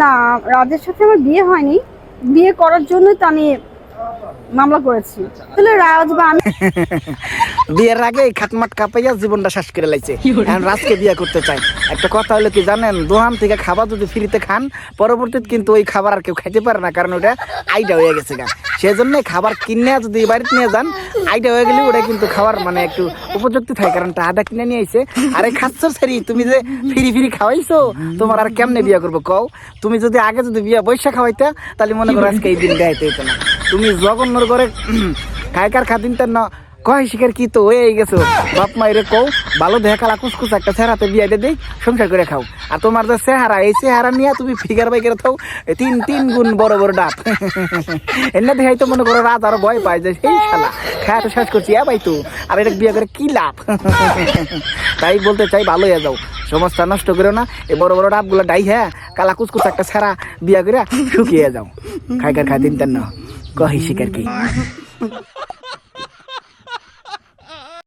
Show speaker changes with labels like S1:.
S1: না, রাজের সাথে আমার বিয়ে হয়নি। বিয়ে করার জন্যই তো আমি মামলা করেছি। তাহলে রাজ বা আমি
S2: বিয়ের আগে খাটমাট কাপাইয়া জীবনটা শেষ করে লাইছে। এখন রাজকে বিয়ে করতে চাই একটা কথা হলো কি জানেন দোকান থেকে খাবার যদি ফ্রিতে খান পরবর্তীতে কিন্তু ওই খাবার আর কেউ খাইতে পারে না কারণ ওটা আইডা হয়ে গেছে গা। সেজন্য খাবার কিনে যদি বাড়িতে নিয়ে যান আইডা হয়ে গেলে ওটা কিন্তু খাবার মানে একটু উপযুক্ত থাকে কারণ টাকাটা কিনে নিয়ে আইছে। আরে খাচ্ছ সারি তুমি যে ফিরি ফিরি খাওয়াইছো তোমার আর কেমনে বিয়ে করব কও? তুমি যদি আগে যদি বিয়ে বৈশা খাওয়াইতা তাহলে মনে করো আজকে এই দিন দেখাইতে হইতো না। তুমি জগন্নর করে খাইকার খাদিনটা না কয় শিকার কি তো হয়ে গেছো? বাপ মাইরে কও, ভালো দেখা কালা কুসকুস একটা চেহারাতে বিয়াটা দেই, সংসার করে খাও। আর তোমার যে চেহারা, এই চেহারা নিয়ে তুমি ফিগার বাইকের থাও তিন তিন গুণ বড় বড় ডাব এনে দেখাই তো মনে করো রাত আরও ভয় পায় যে সেই শালা। খায়া তো শেষ করছি ভাই তো, আর এটা বিয়ে করে কি লাভ? তাই বলতে চাই, ভালো হয়ে যাও। সমস্যা নষ্ট করো না, এই বড় বড় ডাবগুলো ডাই হ্যাঁ কালা কুসকুস একটা ছেঁড়া বিয়া করে শুকিয়ে যাও। খাইকার খাই দিন না। কহি শিকার কি?